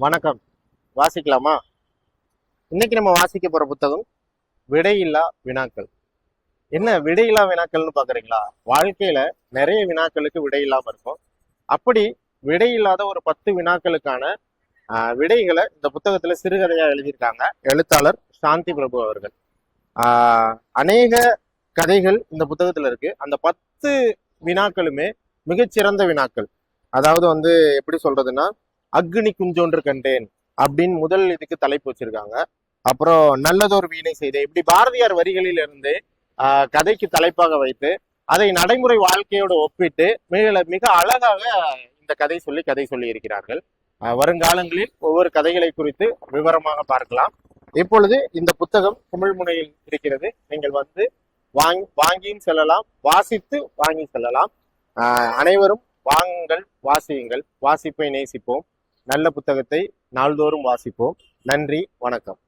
வணக்கம். வாசிக்கலாமா? இன்னைக்கு நம்ம வாசிக்க போற புத்தகம் விடையில்லா வினாக்கள். என்ன விடையில்லா வினாக்கள்னு பாக்குறீங்களா? வாழ்க்கையில நிறைய வினாக்களுக்கு விடை இல்லாம இருக்கும். அப்படி விடை இல்லாத ஒரு பத்து வினாக்களுக்கான விடைகளை இந்த புத்தகத்துல சிறுகதையா எழுதியிருக்காங்க. எழுத்தாளர் சாந்தி பிரபு அவர்கள். ஆஹ், அநேக கதைகள் இந்த புத்தகத்துல இருக்கு. அந்த பத்து வினாக்களுமே மிகச்சிறந்த வினாக்கள். அதாவது வந்து எப்படி சொல்றதுன்னா அக்னி குஞ்சொன்று கண்டேன் அப்படின்னு முதல் இதுக்கு தலைப்பு வச்சிருக்காங்க. அப்புறம் நல்லதொரு வீணை செய்த. இப்படி பாரதியார் வரிகளில் இருந்து ஆஹ், கதைக்கு தலைப்பாக வைத்து அதை நடைமுறை வாழ்க்கையோடு ஒப்பிட்டு மிக மிக அழகாக இந்த கதை சொல்லி கதை சொல்லி இருக்கிறார்கள். வருங்காலங்களில் ஒவ்வொரு கதைகளை குறித்து விவரமாக பார்க்கலாம். இப்பொழுது இந்த புத்தகம் குமிழ்முனையில் இருக்கிறது. நீங்கள் வந்து வாங்கி வாங்கியும் செல்லலாம் வாசித்து வாங்கி செல்லலாம். அனைவரும் வாங்குங்கள் வாசியுங்கள் வாசிப்பை நேசிப்போம். நல்ல புத்தகத்தை நாள்தோறும் வாசிப்போம். நன்றி வணக்கம்.